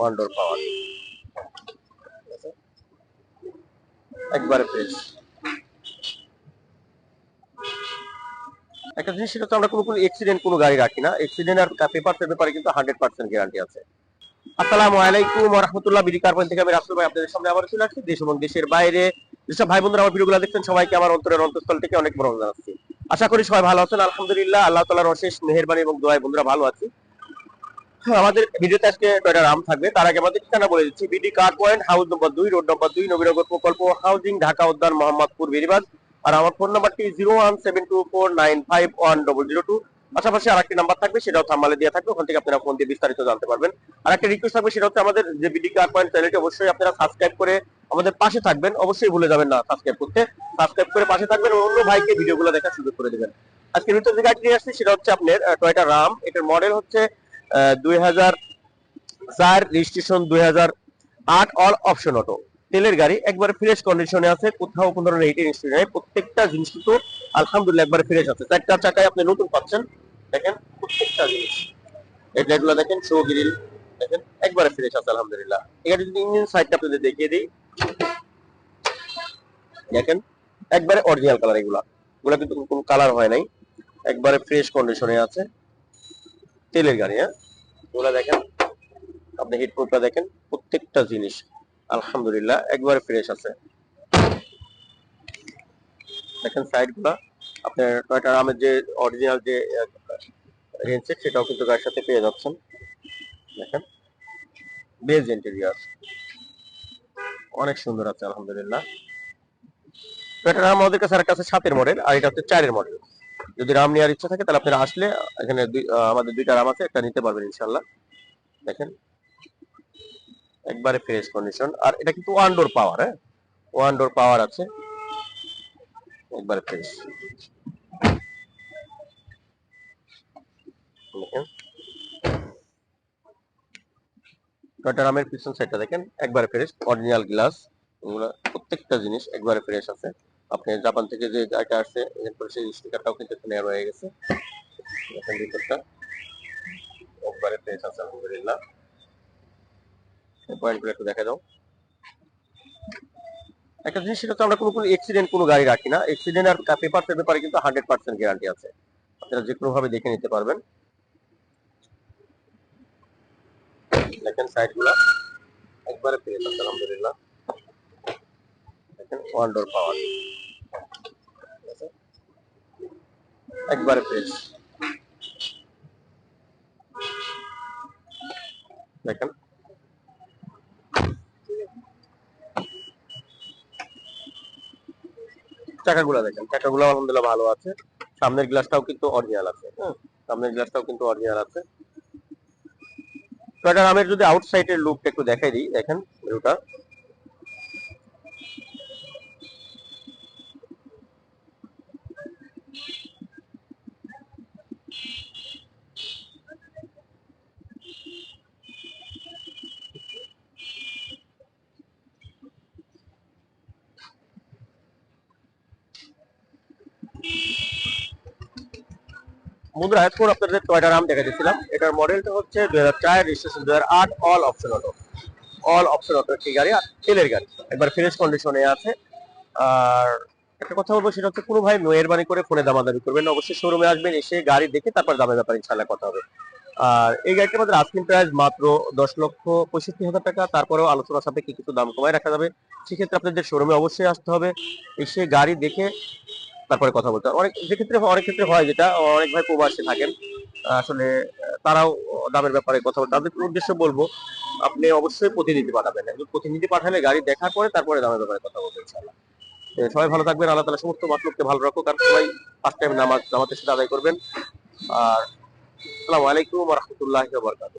One ডোর পাওয়ার। একবারে fresh একটা জিনিস সেটা আমরা কোনো কোনো এক্সিডেন্ট কোনো গাড়ি রাখি না। এক্সিডেন্ট আর পেপার ব্যাপারে কিন্তু হান্ড্রেড পার্সেন্ট গ্যারান্টি আছে। আসসালামু আলাইকুম রহমতুল্লাহ, বিডি কার্বন থেকে আমি রাসুল ভাই আপনাদের সামনে আবার চলে আসছি। দেশ এবং দেশের বাইরে। যেসব ভাই বন্ধুরা আমার ভিডিওগুলো দেখছেন, সবাইকে আমার অন্তরের অন্তঃস্থল থেকে অনেক বড় জানাচ্ছি। আশা করি সবাই ভালো আছেন, আলহামদুলিল্লাহ। আল্লাহ তালার অশেষ মেহেরবানি এবং দোয়াই বন্ধুরা ভালো আছি। আমাদের ভিডিওতে আজকে টয়টা রাম থাকবে? তার আগে আমাদের ঠিকানা বলে দিচ্ছি BD car point house number দুই রোড নম্বর দুই, নবীনগর প্রকল্প হাউজিং ঢাকা উদ্যান, মোহাম্মদপুর, বেরিবাদ। আর আমার ফোন নাম্বারটি zero one seven two four nine five one double zero two পাশাপাশি আরেকটি নাম্বার থাকবে সেটাও থাম্বালে দেওয়া থাকবে, ওখান থেকে আপনারা ফোন দিয়ে বিস্তারিত জানতে পারবেন। আর একটা রিকোয়েস্ট থাকবে, সেটা হচ্ছে আমাদের যে বিডি কার পয়েন্ট চ্যানেলটি অবশ্যই আপনারা সাবস্ক্রাইব করে আমাদের পাশে থাকবেন। অবশ্যই ভুলে যাবেন না সাবস্ক্রাইব করতে। সাবস্ক্রাইব করে পাশে থাকবেন অন্য ভাইকে ভিডিওগুলো দেখার সুযোগ করে দেবেন। আজকে নতুন যে গাড়িটি নিয়ে আসছি, সেটা হচ্ছে আপনার টয়টা রাম এটার মডেল হচ্ছে দুই হাজার চার দুই হাজার আট অপশন অটো তেলের গাড়ি, একবারে ফ্রেশ কন্ডিশনে আছে, কোথাও কোনো ধরনের প্রত্যেকটা জিনিস কিন্তু ফ্রেশ দেখেন প্রত্যেকটা জিনিস। দেখেন দেখেন, একবারে ফ্রেশ আছে, আলহামদুলিল্লাহ। যদি ইঞ্জিন দেখিয়ে দেখেন, একবারে অরিজিনাল কালার এগুলা। এগুলা কিন্তু কোনো কালার হয় নাই, একবারে ফ্রেশ কন্ডিশনে আছে। তেলের গাড়ি হ্যাঁ? এগুলা দেখেন, আপনি হেডফোনটা দেখেন, প্রত্যেকটা জিনিস, আলহামদুলিল্লাহ, একবারে ফ্রেশ আছে। দেখেন সাইডগুলা, আপনার টয়টা আমের যে অরিজিনাল যে রেঞ্জ সেটাও কিন্তু গাড়ির সাথে পেয়ে যাচ্ছেন। দেখেন বেজ ইন্টেরিয়ার অনেক সুন্দর আছে, আলহামদুলিল্লাহ। টয়টা রাম আমাদের কাছে আর কাছে সাতের মডেল আর এটা হচ্ছে চারের মডেল যদি রাম নেওয়ার ইচ্ছা থাকে, তাহলে আপনারা আসলে এখানে আমাদের দুইটা রাম আছে, একটা নিতে পারবেন ইনশাল্লাহ দেখেন, একবারে ফ্রেশ কন্ডিশন আর এটা কিন্তু ওয়ান ডোর পাওয়ার হ্যাঁ? ওয়ান ডোর পাওয়ার আছে। একবারে ফ্রেশ দেখেন। টয়টা রামের পিছন সাইডটা দেখেন, একবারে ফ্রেশ অরিজিনাল গ্লাস এগুলো প্রত্যেকটা জিনিস একবারে ফ্রেশ আছে। আপনি জাপান থেকে যে গাড়িটা আসছে এরপর সেই স্টিকারটাও কিন্তু এখানে রয়ে গেছে। দেখেন ভিতরটা একবারে আছে আলহামদুলিল্লাহ। পয়েন্টগুলো একটু দেখা দাও একটা জিনিস সেটা হচ্ছে আমরা কোনো কোনো এক্সিডেন্ট কোনো গাড়ি রাখি না। এক্সিডেন্ট আর পেপার ব্যাপারে কিন্তু হান্ড্রেড পার্সেন্ট গ্যারান্টি আছে। আপনারা যে কোনো ভাবে দেখে নিতে পারবেন। দেখেন সাইডগুলা। একবারে ফ্রেশ আছে আলহামদুলিল্লাহ। দেখেন ওয়ান ডোর পাওয়ার একবারে ফ্রেশ দেখেন। চাকাগুলো দেখেন। চাকাগুলো আলহামদুলিল্লাহ ভালো আছে। সামনের গ্লাসটাও কিন্তু অরিজিনাল আছে হ্যাঁ সামনের গ্লাসটাও কিন্তু অরিজিনাল আছে। টয়টা রামের যদি আউটসাইডের লুকটা একটু দেখাই দিই, দেখেন, ভিউটা। বন্ধুরা এতক্ষণ আপনাদের টয়টা রাম দেখা দিয়েছিলাম। এটার মডেলটা হচ্ছে দুই হাজার চার রেজিস্ট্রেশন দুই আট all option auto all option auto একটি গাড়ি আর তেলের গাড়ি। একবার ফ্রেশ কন্ডিশনে আছে। আর একটা কথা বলব, সেটা হচ্ছে কোনো ভাই মেহরবানি করে ফোনে দামাদামি করবেন। অবশ্যই শোরুমে আসবেন, এসে গাড়ি দেখে তারপর দামের ব্যাপারে ইনশাল্লাহ কথা হবে। আর এই গাড়িটার আমাদের আস্কিং প্রাইস মাত্র দশ লক্ষ পঁয়ষট্টি হাজার টাকা। তারপরেও আলোচনা সাপেক্ষে কিছু দাম কমায় রাখা যাবে। সেক্ষেত্রে আপনাদের শোরুমে অবশ্যই আসতে হবে। এসে গাড়ি দেখে তারপরে কথা বলতে। অনেক যেক্ষেত্রে অনেক ক্ষেত্রে হয় যেটা, অনেক ভাই প্রবাসে থাকেন, আসলে তারাও দামের ব্যাপারে কথা বলতে তাদের উদ্দেশ্য বলব, আপনি অবশ্যই প্রতিনিধি পাঠাবেন। একজন প্রতিনিধি পাঠালে গাড়ি দেখার পরে তারপরে দামের ব্যাপারে কথা বলবেন ইনশাআল্লাহ। তো সবাই ভালো থাকবেন, আল্লাহ তালা সমস্ত মাতলুককে ভালো রাখুক, আর সবাই ফার্স্ট টাইম নামাজ, জামাতের সাথে আদায় করবেন। আর আসসালামু আলাইকুম রহমতুল্লাহ বরকাত